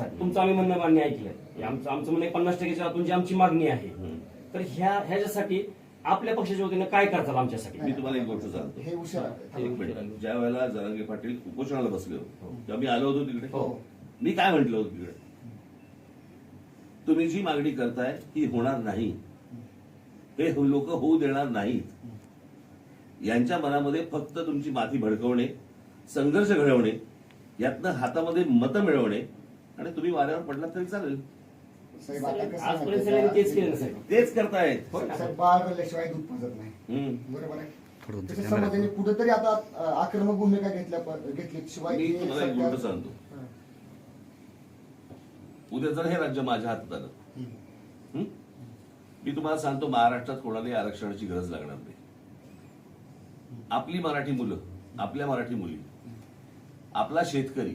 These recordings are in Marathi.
साहेब तुमचं आम्ही म्हणणं मान्य ऐकलंय. हे आमचं आमचं म्हणणं आहे पन्नास टक्केच्या आतून जी आमची मागणी आहे. तर ह्या ह्याच्यासाठी आपल्या पक्षाच्या वतीनं काय करताल आमच्यासाठी? मी तुम्हाला एक गोष्ट सांगतो. हे उशीर एक मिनिट. ज्या वेळेला जरांगे पाटील उपोषणाला बसले होते तेव्हा मी आलो होतो तिकडे. हो. मी काय म्हंटल होतं तिकडे? तुम्ही जी मागणी करताय ती होणार नाही. हे लोक होऊ देणार नाहीत. यांच्या मनामध्ये फक्त तुमची माती भडकवणे संघर्ष घडवणे यातनं हातामध्ये मतं मिळवणे आणि तुम्ही वाऱ्यावर पडलात तरी चालेल. साहेब आता कसं आहे आजपर्यंत माहिती सगळ्यांनी तेच केलं? साहेब. करतायत. साहेब, साहेब, बाळ रडल्याशिवाय दूध पाजत नाही. हम्म. बरोबर आहे? तसं समाजाने कुठेतरी आता अं, आक्रमक भूमिका घेतल्या प- घेतल्याशिवाय मी हे तुम्हाला एक सरकार- गोष्ट सांगतो. हां. उद्या जर हे राज्य माझ्या हातात आलं. हम्म. हं? मी तुम्हाला सांगतो महाराष्ट्रात कोणालाही आरक्षणाची गरज लागणार नाही. आपली मराठी मुलं आपल्या मराठी मुली आपला शेतकरी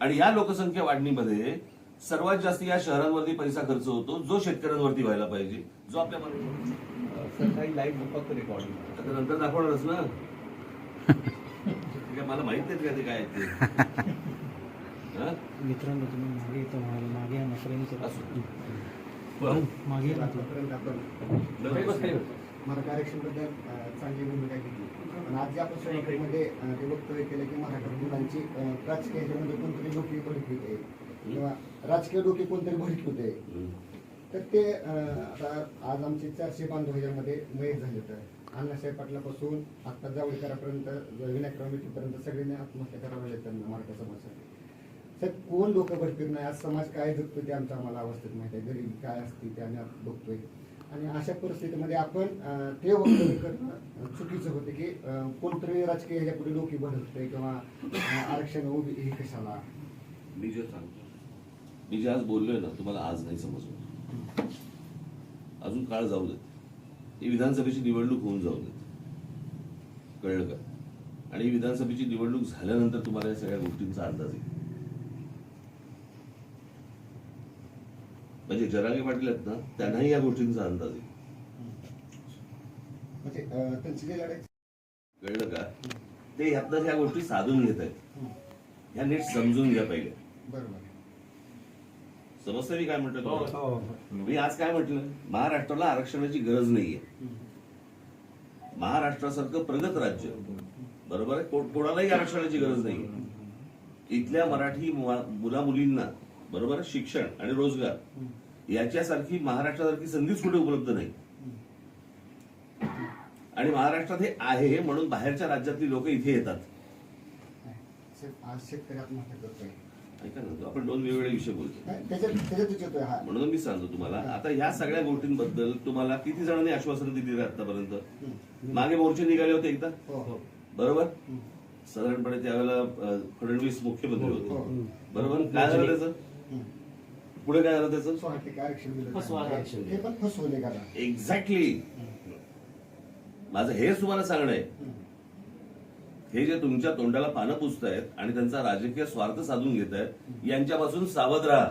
आणि या लोकसंख्या वाढणीमध्ये सर्वात जास्त या शहरांवरती पैसा खर्च होतो जो शेतकऱ्यांवरती व्हायला पाहिजे जो आपल्या सकाळी लाईव्ह फक्त रेकॉर्डिंग आता नंतर दाखवणारच ना. मला माहीत नाही का ते काय आहे ते? मित्रांनो तुम्ही मागे येतो मागे या नफरेंचं असो. बरं. मागे मला म्हटलं. मराठा आरक्षणबद्दल चांगली भूमिका घेतली. पण आज जे आपण सोलापूरमध्ये ते वक्तव्य केलं की मराठा मुलांची राजकीय ह्याच्यामध्ये कोणतरी डोकी भडकविते किंवा राजकीय डोके कोणतरी भडकवते हं. तर ते आता आज आमचे चारशे बांधव ह्याच्यामध्ये मयत झाले तर अण्णासाहेब पाटलापासून आत्ता जावळकरापर्यंत विनायकराव मेटेपर्यंत सगळ्यांनी आत्महत्या कराव्या लागतात त्यांना मराठा समाजासाठी. तर कोण लोक भटकत नाही? आज समाज काय जगतो ते आमच्या आम्हाला अवस्थेत माहिती आहे. गरीब काय असते ते आम्ही बघतोय. आणि अशा परिस्थितीमध्ये आपण ते वक्तव्य करणं चुकीचं होतं की कोणतरी राजकीय ह्याच्या पुढे डोकी भडकतंय किंवा आरक्षण उभी हे कशाला? मी जे सांगतो मी जे आज बोललोय ना तुम्हाला आज नाही समजलं. अजून काळ जाऊ देत. ही विधानसभेची निवडणूक होऊन जाऊ देत. कळलं का? आणि ही विधानसभेची निवडणूक झाल्यानंतर तुम्हाला या सगळ्या गोष्टींचा अंदाज येईल. म्हणजे जरांगे पाटील आहेत ना त्यांनाही या गोष्टींचा अंदाज येईल म्हणजे कळलं का? ते ह्यातनं ह्या गोष्टी साधून घेत आहेत. ह्या नीट समजून घ्या पहिले. बरोबर. समजतं मी काय म्हणतो हो, तुम्हाला? मी आज काय म्हटलं? महाराष्ट्राला आरक्षणाची गरज नाहीये. महाराष्ट्रासारखं प्रगत राज्य. बरोबर आहे? को- कोणालाही आरक्षणाची गरज नाहीये. इथल्या मराठी मुला मुलींना बरोबर? शिक्षण आणि रोजगार याच्यासारखी महाराष्ट्रासारखी संधीच कुठे उपलब्ध नाही आणि महाराष्ट्रात हे आहे म्हणून बाहेरच्या राज्यातली लोक इथे येतात ऐका ना आपण दोन वेगवेगळे विषय बोलतो हा म्हणून मी सांगतो तुम्हाला आता ह्या सगळ्या गोष्टींबद्दल तुम्हाला किती जणांनी आश्वासन दिली आतापर्यंत. मागे मोर्चे निघाले होते एकदा हो हो बरोबर. साधारणपणे त्यावेळेला फडणवीस मुख्यमंत्री हो. होते बरोबर काय झालं त्याचं. पुढे काय झालं त्याचं? हे एक्झॅक्टली माझं हेच तुम्हाला सांगणं आहे. हे जे तुमच्या तोंडाला पानं पुसतायत आणि त्यांचा राजकीय स्वार्थ साधून घेत आहेत यांच्यापासून सावध राहा.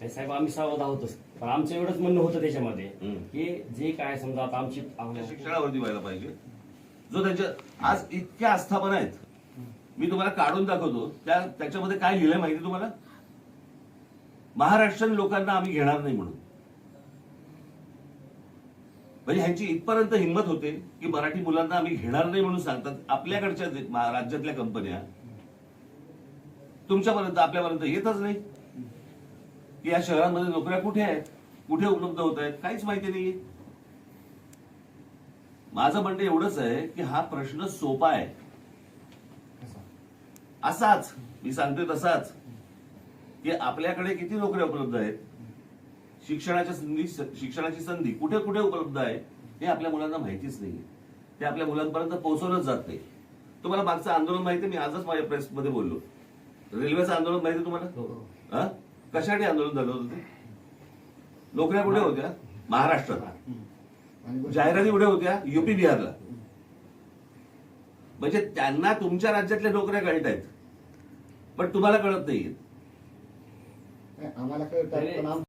आणि साहेब आम्ही सावध आहोतच. पण आमचं एवढंच म्हणणं होतं त्याच्यामध्ये हम्म. की जे काय समजा आता आमची शिक्षणावरती व्हायला पाहिजे. जो त्यांच्या आज इतक्या आस्थापना आहेत. मी तुम्हाला काढून दाखवतो. त्या त्याच्यामध्ये काय लिहिलंय माहिती तुम्हाला? महाराष्ट्रीयन लोकांना आम्ही घेणार नाही म्हणून. म्हणजे ह्यांची इथपर्यंत हिंमत होते की मराठी मुलांना आम्ही घेणार नाही म्हणून सांगतात. आपल्याकडच्या राज्यातल्या कंपन्या तुमच्यापर्यंत आपल्यापर्यंत येतच नाही. की या शहरांमध्ये नोकऱ्या कुठे आहेत? कुठे उपलब्ध होत आहेत? काहीच माहिती नाहीये. माझं म्हणणं एवढंच आहे की हा प्रश्न सोपा आहे. असाच. मी सांगतोय तसाच. की आपल्याकडे किती नोकऱ्या उपलब्ध आहेत? शिक्षणाच्या संधी शिक्षणाची संधी कुठे कुठे उपलब्ध आहे? हे आपल्या मुलांना माहितीच नाही ते आपल्या मुलांपर्यंत पोहोचवलंच जात नाही. तुम्हाला मागचं आंदोलन माहिती आहे? मी आजच माझ्या प्रेसमध्ये बोललो. रेल्वेचं आंदोलन माहिती आहे तुम्हाला? हो. हा? कशासाठी आंदोलन झालं होतं ते? नोकऱ्या कुठे होत्या? महाराष्ट्रात. जाहिराती कुठे होत्या? युपी बिहारला. म्हणजे त्यांना तुमच्या राज्यातल्या नोकऱ्या कळत आहेत पण तुम्हाला कळत नाहीये आम्हाला कळतं पण आम